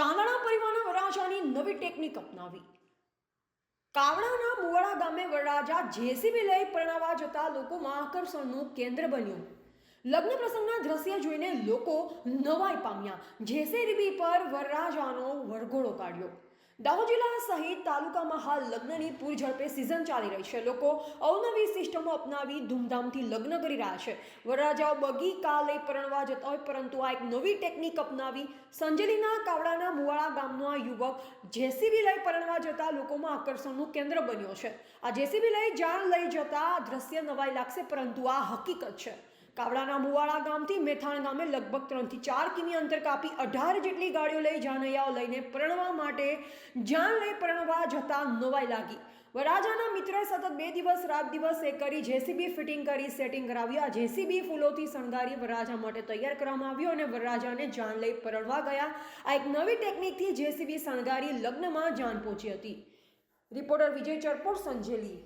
ચાંદણા પરિવારના વરરાજાની નવી ટેકનિક અપનાવી. કાવડાના મુવાડા ગામે વરરાજા જેસીબી લઈ પરણાવા જતા લોકોમાં આકર્ષણનું કેન્દ્ર બન્યું. લગ્ન પ્રસંગના દ્રશ્ય જોઈને લોકો નવાઈ પામ્યા. જેસીબી પર વરરાજાનો વરઘોડો કાઢ્યો. દાહોદ જિલ્લા સહિત તાલુકામાં હાલ લગ્નની પૂરઝડપે સિઝન ચાલી રહી છે. લોકો અવનવી સિસ્ટમો અપનાવી ધૂમધામથી લગ્ન કરી રહ્યા છે. વરરાજાઓ બગી કા લઈ પરણવા જતા હોય, પરંતુ આ એક નવી ટેકનિક અપનાવી સંજલીના કાવડાના મુવાળા ગામનો આ યુવક જેસીબી લઈ પરણવા જતા લોકોમાં આકર્ષણનું કેન્દ્ર બન્યો છે. આ જેસીબી લઈ જાણ લઈ જતા દ્રશ્ય નવાઈ લાગશે, પરંતુ આ હકીકત છે. કાવડાના મુવાડા ગામથી મેથાણ ગામે લગભગ ત્રણથી ચાર કિમી અંતર કાપી અઢાર જેટલી ગાડીઓ લઈ જાનૈયાઓ લઈને પરણવા માટે જાન લઈ પરણવા જતા નવાઈ લાગી. વરાજાના મિત્રોએ સતત બે દિવસ, રાત દિવસ એ કરી જેસીબી ફિટિંગ કરી સેટિંગ કરાવ્યું આ જેસીબી ફૂલોથી શણગારી વરરાજા માટે તૈયાર કરવામાં આવ્યું અને વરરાજાને જાન લઈ પરણવા ગયા. આ એક નવી ટેકનિકથી જેસીબી શણગારી લગ્નમાં જાન પહોંચી હતી. રિપોર્ટર વિજય ચરપોટ સંજેલી.